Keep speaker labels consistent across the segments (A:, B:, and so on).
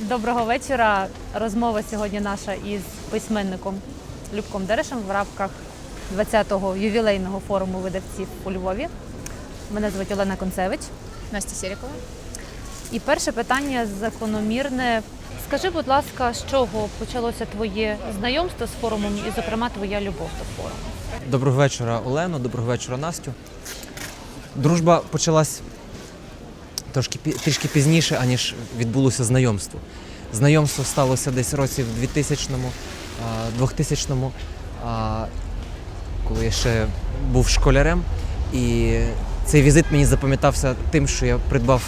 A: Доброго вечора. Розмова сьогодні наша із письменником Любком Дерешем в рамках 20-го ювілейного форуму видавців у Львові. Мене звуть Олена Концевич.
B: Настя Серікова.
A: І перше питання закономірне. Скажи, будь ласка, з чого почалося твоє знайомство з форумом і, зокрема, твоя любов до форуму?
C: Доброго вечора, Олено, доброго вечора, Настю. Дружба почалась трошки трішки пізніше, аніж відбулося знайомство. Знайомство сталося десь році в 2000 му 2000 му коли я ще був школярем. І цей візит мені запам'ятався тим, що я придбав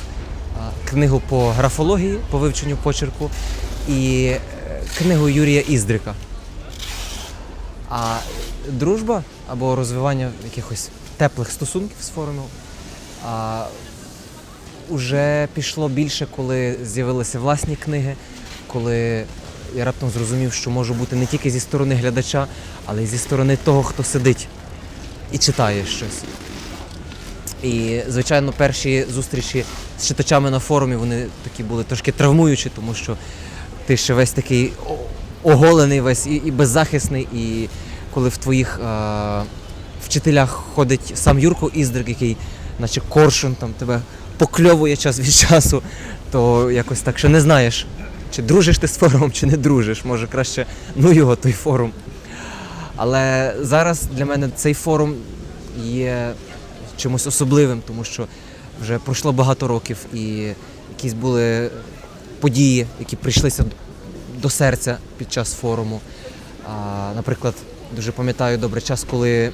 C: книгу по графології, по вивченню почерку, і е, книгу Юрія Іздрика. А дружба або розвивання якихось теплих стосунків з форумом а, уже пішло більше, коли з'явилися власні книги, коли я раптом зрозумів, що можу бути не тільки зі сторони глядача, але й зі сторони того, хто сидить і читає щось. І, звичайно, перші зустрічі з читачами на форумі вони такі були трошки травмуючі, тому що ти ще весь такий оголений, весь і, і беззахисний. І коли в твоїх е, вчителях ходить сам Юрко Іздрик, який, наче коршун, там тебе покльовує час від часу, то якось так що не знаєш, чи дружиш ти з форумом, чи не дружиш. Може краще ну його той форум. Але зараз для мене цей форум є чимось особливим, тому що вже пройшло багато років і якісь були події, які прийшлися до серця під час форуму. Наприклад, дуже пам'ятаю добре час, коли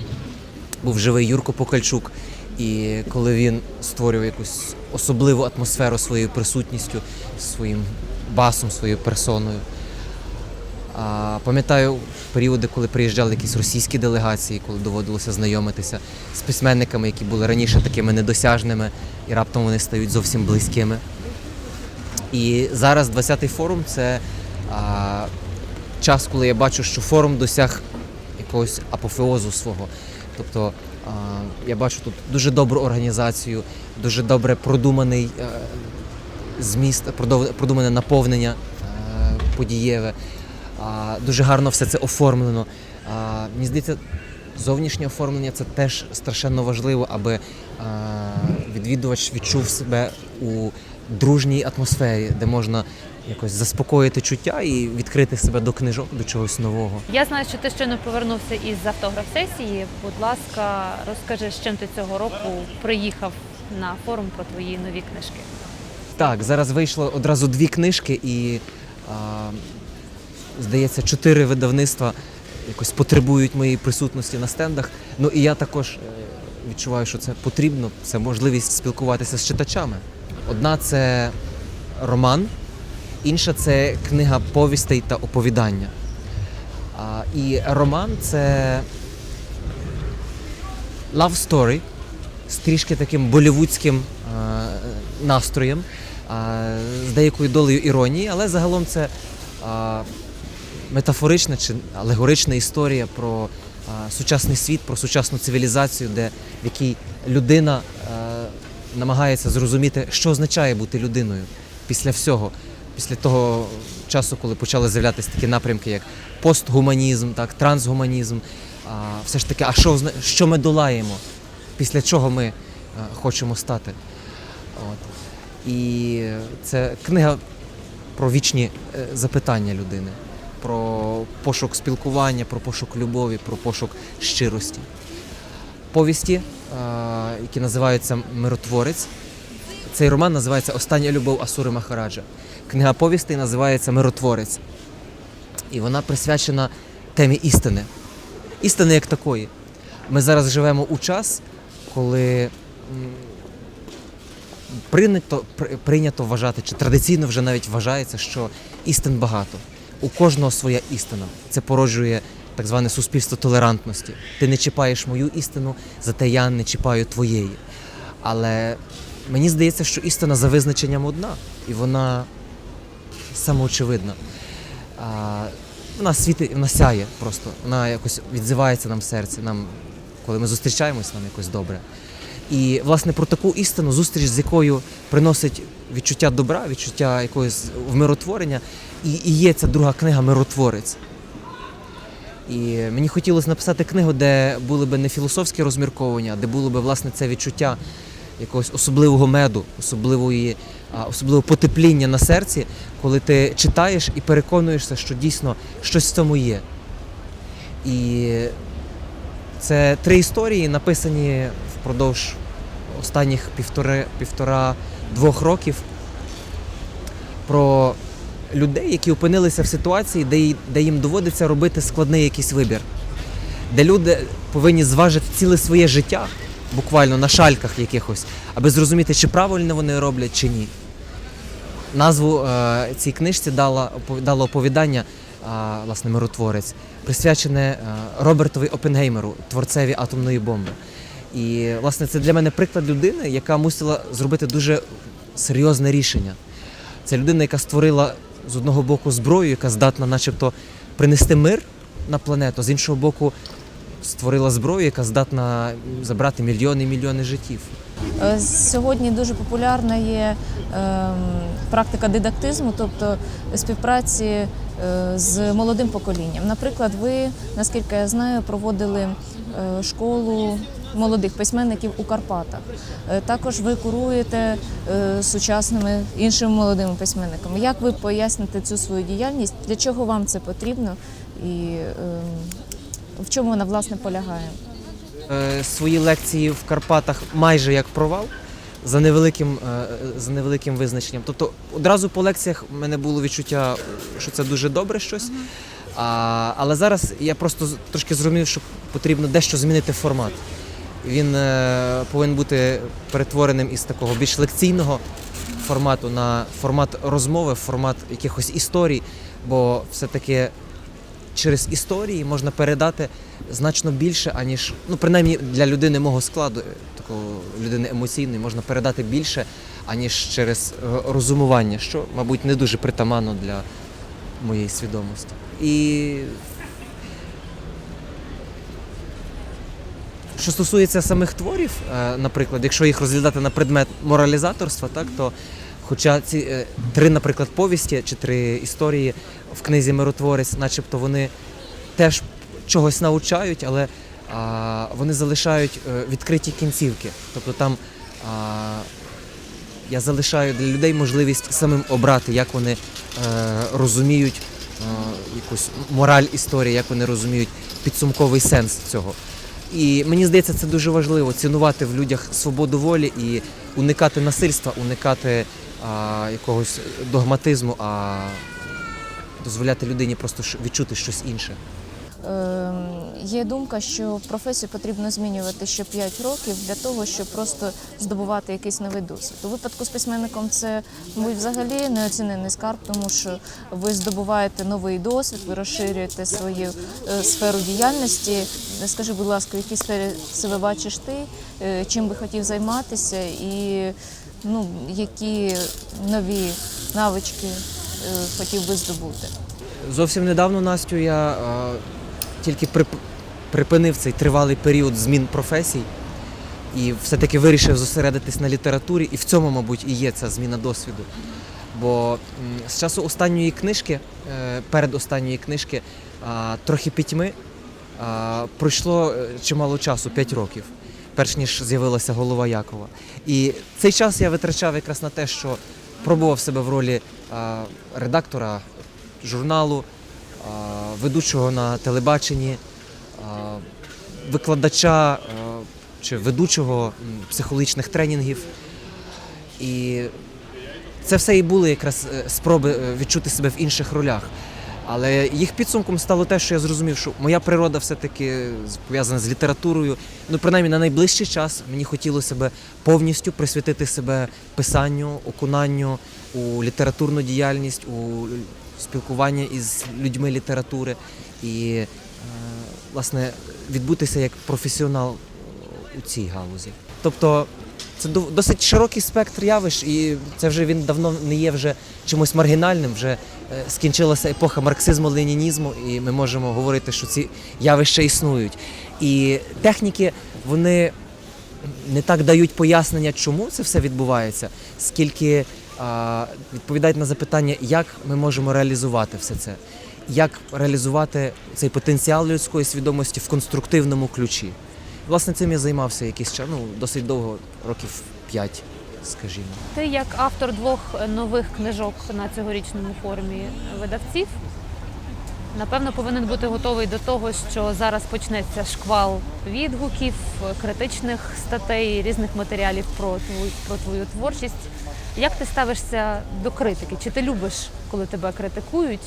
C: був живий Юрко Покальчук, і коли він створював якусь особливу атмосферу своєю присутністю, своїм басом, своєю персоною. А, пам'ятаю періоди, коли приїжджали якісь російські делегації, коли доводилося знайомитися з письменниками, які були раніше такими недосяжними, і раптом вони стають зовсім близькими. І зараз 20-й форум це а, час, коли я бачу, що форум досяг якогось апофеозу свого. Тобто я бачу тут дуже добру організацію, дуже добре продуманий е, зміст, продумане наповнення е, подієве. Дуже гарно все це оформлено. Мені здається, зовнішнє оформлення це теж страшенно важливо, аби відвідувач відчув себе у дружній атмосфері, де можна якось заспокоїти чуття і відкрити себе до книжок, до чогось нового.
A: Я знаю, що ти щойно повернувся із автограф-сесії. Будь ласка, розкажи, з чим ти цього року приїхав на форум про твої нові книжки.
C: Так, зараз вийшло одразу дві книжки, і а, здається, чотири видавництва якось потребують моєї присутності на стендах. Ну і я також е, відчуваю, що це потрібно. Це можливість спілкуватися з читачами. Одна це роман, інша це книга повістей та оповідання. І роман це love story з трішки таким болівудським настроєм, з деякою долею іронії, але загалом це метафорична чи алегорична історія про сучасний світ, про сучасну цивілізацію, де в якій людина намагається зрозуміти, що означає бути людиною після всього. Після того часу, коли почали з'являтися такі напрямки, як постгуманізм, так, трансгуманізм, а, все ж таки, а що, що ми долаємо, після чого ми е, хочемо стати. От. І це книга про вічні е, запитання людини, про пошук спілкування, про пошук любові, про пошук щирості. Повісті, е, які називаються Миротворець. Цей роман називається Остання любов Асури Махараджа. Книга повістей називається Миротворець. І вона присвячена темі істини. Істини як такої. Ми зараз живемо у час, коли прийнято, прийнято вважати, чи традиційно вже навіть вважається, що істин багато. У кожного своя істина. Це породжує так зване суспільство толерантності. Ти не чіпаєш мою істину, зате я не чіпаю твоєї. Але мені здається, що істина за визначенням одна, і вона самоочевидна. А, вона світить, вона сяє просто. Вона якось відзивається нам в серці, нам, коли ми зустрічаємось, нам якось добре. І власне про таку істину, зустріч з якою приносить відчуття добра, відчуття якогось вмиротворення, і, і є ця друга книга Миротворець. І мені хотілося написати книгу, де були б не філософські розмірковування, де було б власне це відчуття якогось особливого меду, особливої, особливого потепління на серці, коли ти читаєш і переконуєшся, що дійсно щось в цьому є. І це три історії, написані впродовж останніх півтори, півтора-двох років про людей, які опинилися в ситуації, де, де їм доводиться робити складний якийсь вибір, де люди повинні зважити ціле своє життя, буквально на шальках якихось, аби зрозуміти, чи правильно вони роблять, чи ні. Назву е, цій книжці дала, дало оповідання, е, власне, миротворець, присвячене е, Робертові Опенгеймеру, творцеві атомної бомби. І, власне, це для мене приклад людини, яка мусила зробити дуже серйозне рішення. Це людина, яка створила з одного боку зброю, яка здатна, начебто, принести мир на планету, з іншого боку, створила зброю, яка здатна забрати мільйони і мільйони життів.
B: Е, Сьогодні дуже популярна є ем, практика дидактизму, тобто співпраці е, з молодим поколінням. Наприклад, ви, наскільки я знаю, проводили е, школу молодих письменників у Карпатах. Також ви куруєте сучасними іншими молодими письменниками. Як ви поясните цю свою діяльність? Для чого вам це потрібно і ем, в чому вона власне полягає?
C: е, свої лекції в Карпатах майже як провал за невеликим, е, за невеликим визначенням. Тобто одразу по лекціях в мене було відчуття, що це дуже добре щось. А, але зараз я просто трошки зрозумів, що потрібно дещо змінити формат. Він е, повинен бути перетвореним із такого більш лекційного формату на формат розмови, формат якихось історій, бо все-таки через історії можна передати значно більше, аніж ну принаймні для людини мого складу, е, такого людини емоційної, можна передати більше, аніж через е, розумування, що, мабуть, не дуже притаманно для моєї свідомості. І що стосується самих творів, е, наприклад, якщо їх розглядати на предмет моралізаторства, так то хоча ці е, три, наприклад, повісті чи три історії в книзі Миротворець, начебто вони теж чогось навчають, але а, вони залишають е, відкриті кінцівки. Тобто там а, я залишаю для людей можливість самим обрати, як вони е, розуміють е, якусь мораль історії, як вони розуміють підсумковий сенс цього. І мені здається, це дуже важливо цінувати в людях свободу волі і уникати насильства, уникати а, якогось догматизму, а дозволяти людині просто відчути щось інше.
B: Ем, Є думка, що професію потрібно змінювати ще 5 років для того, щоб просто здобувати якийсь новий досвід. У випадку з письменником це мабуть, взагалі неоцінений скарб, тому що ви здобуваєте новий досвід, ви розширюєте свою е, сферу діяльності. Скажи, будь ласка, в якій сфері себе бачиш ти, Е, чим би хотів займатися, і ну, які нові навички е, хотів би здобути.
C: Зовсім недавно, Настю, я е, тільки прип- припинив цей тривалий період змін професій і все-таки вирішив зосередитись на літературі, і в цьому, мабуть, і є ця зміна досвіду. Бо з часу останньої книжки, е, перед останньої книжки, трохи пітьми, пройшло е, чимало часу 5 років, перш ніж з'явилася голова Якова. І цей час я витрачав якраз на те, що пробував себе в ролі а, редактора журналу, а, ведучого на телебаченні, а, викладача а, чи ведучого психологічних тренінгів. І це все і були якраз е, спроби е, відчути себе в інших ролях. Але їх підсумком стало те, що я зрозумів, що моя природа все-таки пов'язана з літературою. Ну, принаймні, на найближчий час мені хотілося би повністю присвятити себе писанню, окунанню у літературну діяльність, у спілкування із людьми літератури і, е, власне, відбутися як професіонал у цій галузі. Тобто це досить широкий спектр явищ, і це вже він давно не є вже чимось маргінальним. Вже скінчилася епоха марксизму, ленінізму, і ми можемо говорити, що ці явища існують. І техніки вони не так дають пояснення, чому це все відбувається, скільки а, відповідають на запитання, як ми можемо реалізувати все це, як реалізувати цей потенціал людської свідомості в конструктивному ключі. Власне, цим я займався якийсь час, ну, досить довго, років п'ять, скажімо.
A: Ти як автор двох нових книжок на цьогорічному форумі видавців, напевно, повинен бути готовий до того, що зараз почнеться шквал відгуків, критичних статей, різних матеріалів про твою, про твою творчість. Як ти ставишся до критики? Чи ти любиш, коли тебе критикують,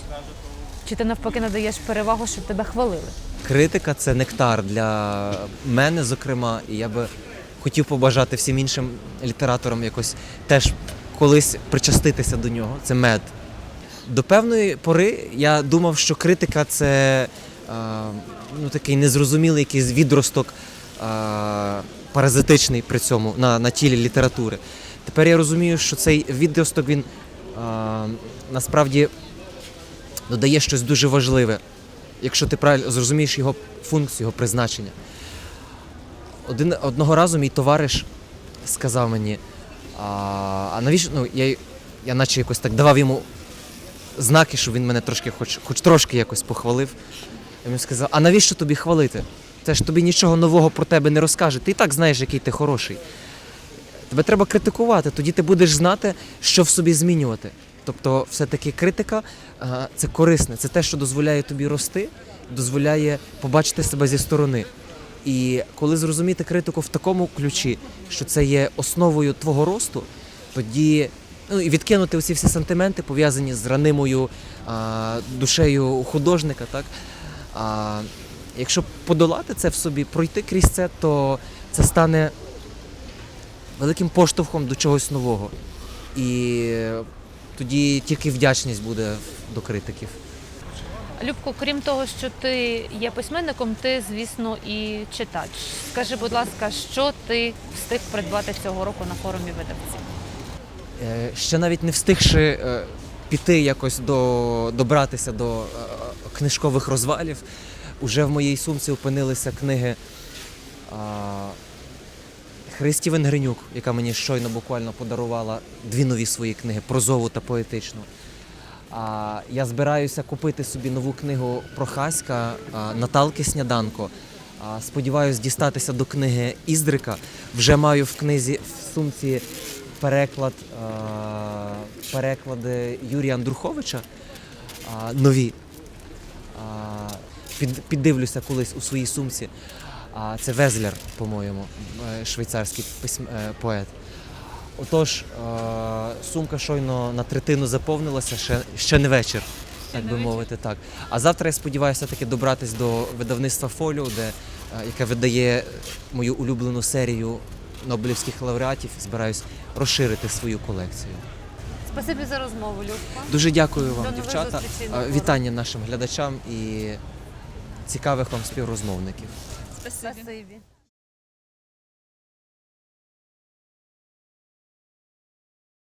A: чи ти навпаки надаєш перевагу, щоб тебе хвалили?
C: Критика це нектар для мене, зокрема, і я би хотів побажати всім іншим літераторам якось теж колись причаститися до нього. Це мед. До певної пори я думав, що критика це е, ну, такий незрозумілий якийсь відросток е, паразитичний при цьому на, на тілі літератури. Тепер я розумію, що цей відросток він е, насправді додає щось дуже важливе якщо ти правильно зрозумієш його функцію, його призначення. Один, одного разу мій товариш сказав мені, а, а навіщо, ну, я, я наче якось так давав йому знаки, що він мене трошки, хоч, хоч трошки якось похвалив. Я йому сказав, а навіщо тобі хвалити? Це ж тобі нічого нового про тебе не розкаже. Ти і так знаєш, який ти хороший. Тебе треба критикувати, тоді ти будеш знати, що в собі змінювати. Тобто, все-таки критика а, це корисне, це те, що дозволяє тобі рости, дозволяє побачити себе зі сторони. І коли зрозуміти критику в такому ключі, що це є основою твого росту, тоді ну, і відкинути усі всі сантименти, пов'язані з ранимою а, душею художника, так? А, якщо подолати це в собі, пройти крізь це, то це стане великим поштовхом до чогось нового. І тоді тільки вдячність буде до критиків.
A: Любко, крім того, що ти є письменником, ти, звісно, і читач. Скажи, будь ласка, що ти встиг придбати цього року на форумі видавців?
C: Е, Ще навіть не встигши е, піти якось до добратися до е, книжкових розвалів, уже в моїй сумці опинилися книги Христі Венгренюк, яка мені щойно буквально подарувала дві нові свої книги прозову та поетичну. А, я збираюся купити собі нову книгу про Хаська Наталки Сняданко. А, сподіваюсь дістатися до книги Іздрика. Вже маю в книзі в сумці переклад, переклади Юрія Андруховича нові. Піддивлюся колись у своїй сумці. Це Везлер, по-моєму, е, швейцарський е, поет. Отож, е, сумка щойно на третину заповнилася, ще, ще не вечір, так би мовити. Так. А завтра я сподіваюся таки добратись до видавництва Фоліо, де, е, яке видає мою улюблену серію Нобелівських лауреатів. Збираюсь розширити свою колекцію.
A: Спасибі за розмову, Любко.
C: Дуже дякую вам,
A: До
C: дівчата. Е. Вітання нашим глядачам і цікавих вам співрозмовників.
A: Спасибі.